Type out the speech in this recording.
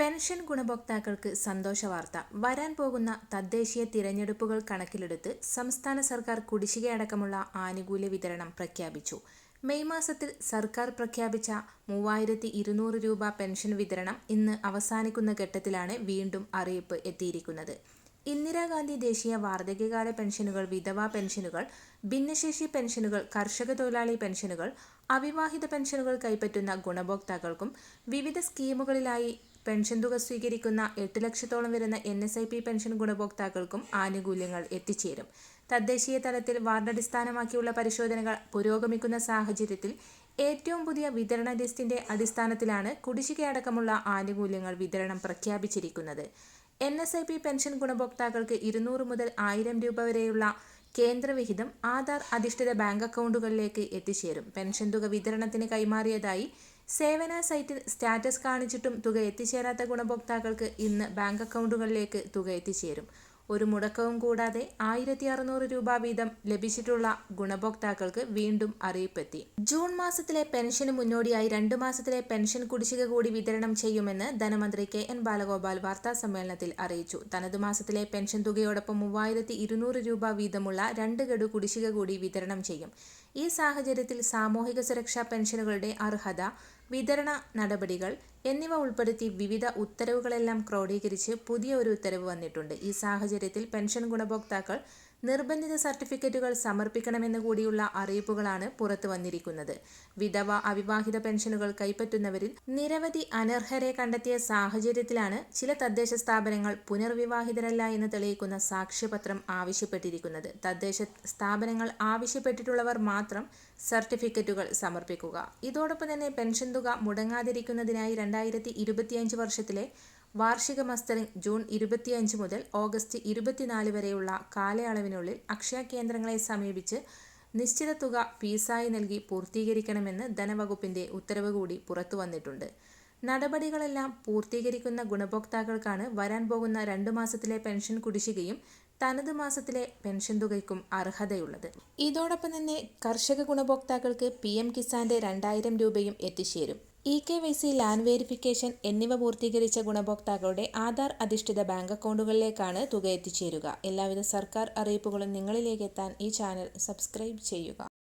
Pension ഗുണഭോക്താക്കൾക്ക് സന്തോഷ വാർത്ത. വരാൻ പോകുന്ന തദ്ദേശീയ തിരഞ്ഞെടുപ്പുകൾ കണക്കിലെടുത്ത് സംസ്ഥാന സർക്കാർ കുടിശ്ശികയടക്കമുള്ള ആനുകൂല്യ വിതരണം പ്രഖ്യാപിച്ചു. മെയ് മാസത്തിൽ സർക്കാർ പ്രഖ്യാപിച്ച മൂവായിരത്തി ഇരുന്നൂറ് രൂപ പെൻഷൻ വിതരണം ഇന്ന് അവസാനിക്കുന്ന ഘട്ടത്തിലാണ് വീണ്ടും അറിയിപ്പ് എത്തിയിരിക്കുന്നത്. ഇന്ദിരാഗാന്ധി ദേശീയ വാർദ്ധക്യകാല പെൻഷനുകൾ വിധവാ പെൻഷനുകൾ ഭിന്നശേഷി പെൻഷനുകൾ കർഷക തൊഴിലാളി പെൻഷനുകൾ അവിവാഹിത പെൻഷനുകൾ കൈപ്പറ്റുന്ന ഗുണഭോക്താക്കൾക്കും വിവിധ സ്കീമുകളിലായി പെൻഷൻ തുക സ്വീകരിക്കുന്ന എട്ട് ലക്ഷത്തോളം വരുന്ന N S I P pension ഗുണഭോക്താക്കൾക്കും ആനുകൂല്യങ്ങൾ എത്തിച്ചേരും. തദ്ദേശീയ തലത്തിൽ വാർഡടിസ്ഥാനമാക്കിയുള്ള പരിശോധനകൾ പുരോഗമിക്കുന്ന സാഹചര്യത്തിൽ ഏറ്റവും പുതിയ വിതരണ ലിസ്റ്റിന്റെ അടിസ്ഥാനത്തിലാണ് കുടിശ്ശികയടക്കമുള്ള ആനുകൂല്യങ്ങൾ വിതരണം പ്രഖ്യാപിച്ചിരിക്കുന്നത്. N S I P pension ഗുണഭോക്താക്കൾക്ക് ഇരുന്നൂറ് മുതൽ ആയിരം രൂപ വരെയുള്ള കേന്ദ്രവിഹിതം ആധാർ അധിഷ്ഠിത ബാങ്ക് അക്കൗണ്ടുകളിലേക്ക് എത്തിച്ചേരും. പെൻഷൻ തുക വിതരണത്തിന് കൈമാറിയതായി സേവന സൈറ്റിൽ സ്റ്റാറ്റസ് കാണിച്ചിട്ടും തുക എത്തിച്ചേരാത്ത ഗുണഭോക്താക്കൾക്ക് ഇന്ന് ബാങ്ക് അക്കൗണ്ടുകളിലേക്ക് തുക എത്തിച്ചേരും. ഒരു മുടക്കവും കൂടാതെ ആയിരത്തി അറുന്നൂറ് രൂപ വീതം ലഭിച്ചിട്ടുള്ള ഗുണഭോക്താക്കൾക്ക് വീണ്ടും അറിയിപ്പെത്തി. ജൂൺ മാസത്തിലെ പെൻഷന് മുന്നോടിയായി രണ്ടു മാസത്തിലെ പെൻഷൻ കുടിശ്ശിക കൂടി വിതരണം ചെയ്യുമെന്ന് ധനമന്ത്രി കെ എൻ ബാലഗോപാൽ വാർത്താ സമ്മേളനത്തിൽ അറിയിച്ചു. തനത് മാസത്തിലെ പെൻഷൻ തുകയോടൊപ്പം മൂവായിരത്തി ഇരുന്നൂറ് രൂപ വീതമുള്ള രണ്ട് ഗഡു കുടിശ്ശിക കൂടി വിതരണം ചെയ്യും. ഈ സാഹചര്യത്തിൽ സാമൂഹിക സുരക്ഷാ പെൻഷനുകളുടെ അർഹത വിതരണ നടപടികൾ എന്നിവ ഉൾപ്പെടുത്തി വിവിധ ഉത്തരവുകളെല്ലാം ക്രോഡീകരിച്ച് പുതിയ ഒരു ഉത്തരവ് വന്നിട്ടുണ്ട്. ഈ സാഹചര്യത്തിൽ പെൻഷൻ ഗുണഭോക്താക്കൾ നിർബന്ധിത സർട്ടിഫിക്കറ്റുകൾ സമർപ്പിക്കണമെന്ന് കൂടിയുള്ള അറിയിപ്പുകളാണ് പുറത്തു വന്നിരിക്കുന്നത്. വിധവ അവിവാഹിത പെൻഷനുകൾ കൈപ്പറ്റുന്നവരിൽ നിരവധി അനർഹരെ കണ്ടെത്തിയ സാഹചര്യത്തിലാണ് ചില തദ്ദേശ സ്ഥാപനങ്ങൾ പുനർവിവാഹിതരല്ല എന്ന് തെളിയിക്കുന്ന സാക്ഷ്യപത്രം ആവശ്യപ്പെട്ടിരിക്കുന്നത്. തദ്ദേശ സ്ഥാപനങ്ങൾ ആവശ്യപ്പെട്ടിട്ടുള്ളവർ മാത്രം സർട്ടിഫിക്കറ്റുകൾ സമർപ്പിക്കുക. ഇതോടൊപ്പം തന്നെ പെൻഷൻ തുക മുടങ്ങാതിരിക്കുന്നതിനായി രണ്ടായിരത്തി വർഷത്തിലെ വാർഷിക മസ്റ്ററിംഗ് ജൂൺ ഇരുപത്തിയഞ്ച് മുതൽ ഓഗസ്റ്റ് ഇരുപത്തിനാല് വരെയുള്ള കാലയളവിനുള്ളിൽ അക്ഷയ കേന്ദ്രങ്ങളെ സമീപിച്ച് നിശ്ചിത തുക ഫീസായി നൽകി പൂർത്തീകരിക്കണമെന്ന് ധനവകുപ്പിന്റെ ഉത്തരവ് കൂടി പുറത്തു വന്നിട്ടുണ്ട്. നടപടികളെല്ലാം പൂർത്തീകരിക്കുന്ന ഗുണഭോക്താക്കൾക്കാണ് വരാൻ പോകുന്ന രണ്ടു മാസത്തിലെ പെൻഷൻ കുടിശ്ശികയും തനത് മാസത്തിലെ പെൻഷൻ തുകയ്ക്കും അർഹതയുള്ളത്. ഇതോടൊപ്പം തന്നെ കർഷക ഗുണഭോക്താക്കൾക്ക് പി എം കിസാന്റെ രണ്ടായിരം രൂപയും എത്തിച്ചേരും. E K Y C land verification എന്നിവ പൂർത്തീകരിച്ച ഗുണഭോക്താക്കളുടെ ആധാർ അധിഷ്ഠിത ബാങ്ക് അക്കൗണ്ടുകളിലേക്കാണ് തുക എത്തിച്ചേരുക. എല്ലാവിധ സർക്കാർ അറിയിപ്പുകളും നിങ്ങളിലേക്ക് എത്താൻ ഈ ചാനൽ സബ്സ്ക്രൈബ് ചെയ്യുക.